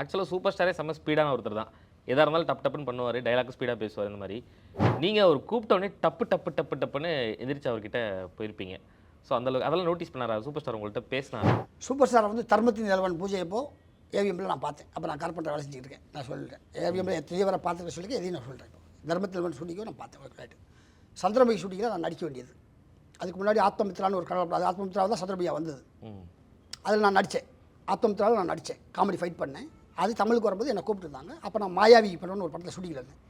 ஆக்சுவலாக சூப்பர் ஸ்டாரே செம்ம ஸ்பீடான ஒருத்தர் தான். எதாக இருந்தாலும் டப் டப்புன்னு பண்ணுவார் டைலாக் ஸ்பீடாக பேசுவார் இந்த மாதிரி. நீங்கள் அவர் கூப்பிட்ட உடனே டப்பு டப்பு டப்பு டப்புன்னு எதிர்த்து அவர்கிட்ட போயிருப்பீங்க. ஸோ அந்தளவுக்கு அதெல்லாம் நோட்டீஸ் பண்ணாரா? சூப்பர் ஸ்டார் உங்கள்கிட்ட பேசினாரு? சூப்பர் ஸ்டாரை வந்து தர்மத்தின் நிலவன் பூஜை அப்போ ஏவிஎம்ல நான் பார்த்தேன். அப்போ நான் கார்பெண்டர் வேலை செஞ்சுட்டு இருக்கேன். நான் சொல்லிட்டேன். ஏவிஎம்ல எத்தனை வரை பார்த்துக்க சொல்லிக்க எதையும் நான் சொல்கிறேன் தர்மத்தில் நிலவன் ஷூட்டிங்கோ நான் பார்த்தேன் ரைட்டு சந்திரமுகி ஷூட்டிங்கில் நான் நடிக்க வேண்டியது. அதுக்கு முன்னாடி ஆத்மமித்ரான்னு ஒரு கடல் அது ஆத்மமித்ரா தான் சந்திரமுகியா வந்தது. அதில் நான் நடித்தேன் ஆத்மமித்ராவில் நான் நடித்தேன் காமெடி ஃபைட் பண்ணேன். அது தமிழுக்கு வரும்போது என்னை கூப்பிட்டுருந்தாங்க. அப்போ நான் மாயாவி பண்ணணும்னு ஒரு படத்தில் ஷூட்டிங்கில் இருந்தேன்.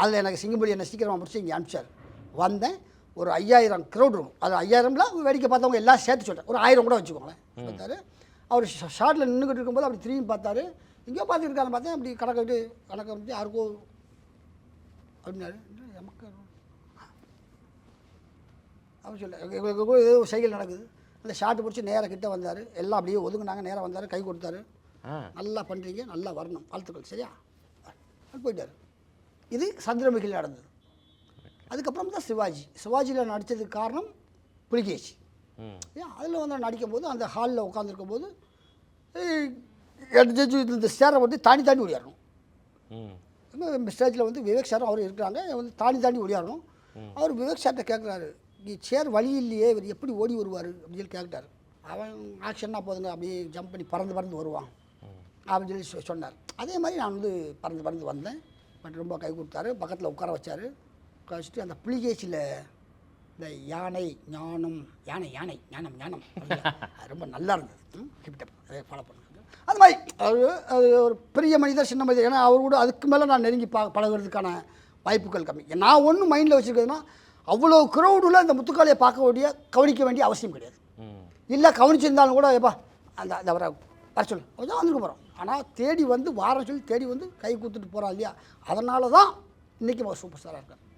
அதில் எனக்கு சிங்கம்புலி என்னை சீக்கிரமாக முடிச்சு இங்கே அனுப்பிச்சார். வந்தேன். ஒரு ஐயாயிரம் க்ரௌட் இருக்கும். அது ஐயாயிரம்ல வேடிக்கை பார்த்தவங்க எல்லாம் சேர்த்து சொல்லிட்டேன் ஒரு ஆயிரம் கூட வச்சுக்கோங்களேன். பார்த்தாரு. அவர் ஷார்ட்டில் நின்றுக்கிட்டு இருக்கும்போது அப்படி திரும்பி பார்த்தாரு. எங்கேயோ பார்த்துட்டு இருக்காரு பார்த்தேன். அப்படி கணக்கிட்டு கணக்கு வந்து யாருக்கோ அப்படின்னாரு. நமக்கு அவர் சொல்ல ஏதோ சைக்கிள் நடக்குது. அந்த ஷார்ட் பிடிச்சி நேராக கிட்ட வந்தார். எல்லாம் அப்படியே ஒதுங்குனாங்க. நேராக வந்தார். கை கொடுத்தாரு. நல்லா பண்ணுறீங்க நல்லா வரணும். வாழ்த்துக்கள் சரியா? போயிட்டார். இது சந்திரமுகியில் நடந்தது. அதுக்கப்புறம் தான் சிவாஜி. சிவாஜியில் நடித்ததுக்கு காரணம் புலிகேசி. ஏன் அதில் வந்து நடிக்கும் போது அந்த ஹாலில் உட்காந்துருக்கும் போது இந்த சேரை வந்து தாண்டி தாண்டி ஓடியாரணும். ஸ்டேஜில் வந்து விவேக் சார் அவர் இருக்கிறாங்க. வந்து தாண்டி தாண்டி ஓடியாரணும். அவர் விவேக் சார்கிட்ட கேட்குறாரு நீ சேர் வழி இல்லையே இவர் எப்படி ஓடி வருவார்? அப்படின்னு கேட்டார். அவன் ஆக்ஷன்னா போதுங்க அப்படியே ஜம்ப் பண்ணி பறந்து பறந்து வருவான். அப்படின்னு சொல்லி சொன்னார். அதே மாதிரி நான் வந்து பறந்து பறந்து வந்தேன். பட் ரொம்ப கை கொடுத்தாரு. பக்கத்தில் உட்கார வச்சார். உட்கார வச்சுட்டு அந்த புலிகேசியில் இந்த யானை ஞானம் யானை யானை ஞானம் ஞானம். அது ரொம்ப நல்லா இருந்தது. கிப்டப் அதை ஃபாலோ பண்ணுங்க. அது மாதிரி அது அது ஒரு பெரிய மனிதர் சின்ன மனிதர். ஏன்னா அவர் கூட அதுக்கு மேலே நான் நெருங்கி பா பழகுறதுக்கான வாய்ப்புகள் கம்மி. நான் ஒன்றும் மைண்டில் வச்சுருக்கிறதுனா அவ்வளோ க்ரௌடில் அந்த முத்துக்காளியை பார்க்க வேண்டிய கவனிக்க வேண்டிய அவசியம் கிடையாது. இல்லை கவனிச்சிருந்தாலும் கூட எப்பா அந்த அந்த அவரை வர சொல்லு. கொஞ்சம் வந்துட்டு போகிறோம் ஆனால் தேடி வந்து வார சொல்லி தேடி வந்து கை கொடுத்துட்டு போகிறான் இல்லையா? அதனால தான் இன்றைக்கி சூப்பர் ஸ்டாராக இருக்கார்